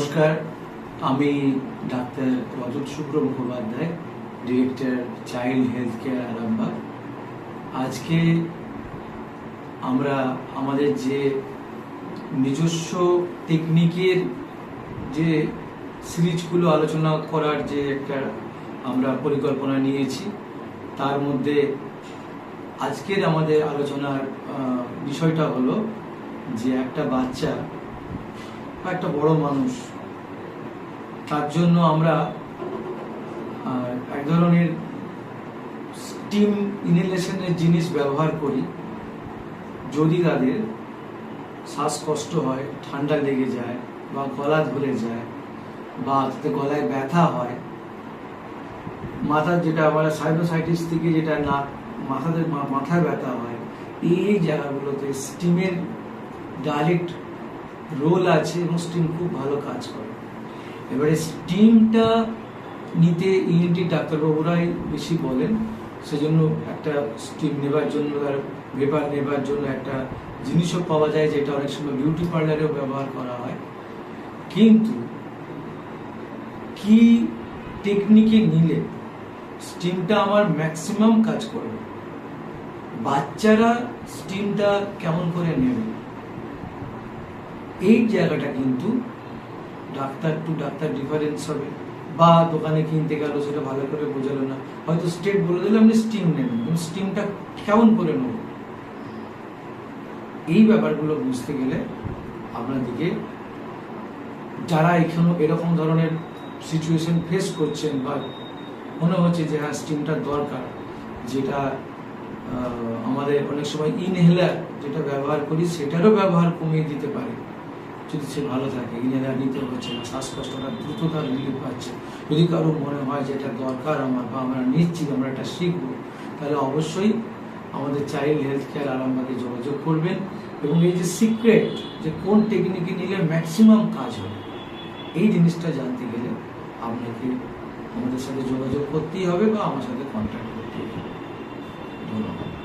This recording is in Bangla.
নমস্কার, আমি doctor Rajat Shukra Mukhopadhyay, director child health care Arambagh. আজকে আমরা আমাদের যে নিজস্ব টেকনিকের যে সিরিজগুলো আলোচনা করার যে একটা আমরা পরিকল্পনা নিয়েছি, তার মধ্যে আজকের আমাদের আলোচনার বিষয়টা হলো যে একটা বাচ্চা একটা বড় মানুষ। তার জন্য আমরা এক ধরনের স্টিম ইনহেলেশনের জিনিস ব্যবহার করি। যদি তাদের শ্বাসকষ্ট হয়, ঠান্ডা লেগে যায় বা গলা ধরে যায় বা তাতে গলায় ব্যথা হয় মাথার যেটা আমরা সাইনোসাইটিস থেকে যেটা না, মাথাতে মাথায় ব্যথা হয়, এই জায়গাগুলোতে স্টিমের ডাইরেক্ট রোল আছে এবং স্টিম খুব ভালো কাজ করে। এবারে স্টিমটা নিতে ইএনটি ডাক্তারবাবুরাই বেশি বলেন, সেজন্য একটা স্টিম নেবার জন্য তার ভেপার নেবার জন্য একটা জিনিসও পাওয়া যায় যেটা অনেক সময় বিউটি পার্লারেও ব্যবহার করা হয়। কিন্তু কি টেকনিকে নিলে স্টিমটা আমার ম্যাক্সিমাম কাজ করবে? বাচ্চারা স্টিমটা কেমন করে নেবে? এই জায়গাটা কিন্তু ডাক্তার টু ডাক্তার ডিফারেন্স হবে। বা দোকানে কিনতে গেল, সেটা ভালো করে বোঝালো না। হয়তো স্টেট বলে দিলে, আপনি স্টিম নেবেন। কিন্তু স্টিমটা কেমন করে নেব? এই ব্যাপারগুলো বুঝতে গেলে আপনাদেরকে যারা এখানে এরকম ধরনের সিচুয়েশন ফেস করছেন বা মনে হচ্ছে যে হ্যাঁ স্টিমটার দরকার। যেটা আমাদের অনেক সময় ইনহেলার যেটা ব্যবহার করি, সেটারও ব্যবহার কমিয়ে দিতে পারে। যদি সে ভালো থাকে ইনহেলার নিতে হচ্ছে না, শ্বাসকষ্টটা দ্রুত তার রিলিফ পাচ্ছে। যদি কারও মনে হয় যে এটা দরকার আমার বা আমরা নিচ্ছি আমরা এটা শিখব, তাহলে অবশ্যই আমাদের চাইল্ড হেলথ কেয়ার আরামবাগে যোগাযোগ করবেন এবং এই যে সিক্রেট যে কোন টেকনিকে নিলে ম্যাক্সিমাম কাজ হবে, এই জিনিসটা জানতে গেলে আপনাকে আমাদের সাথে যোগাযোগ করতেই হবে বা আমার সাথে কন্ট্যাক্ট করতেই হবে। ধন্যবাদ।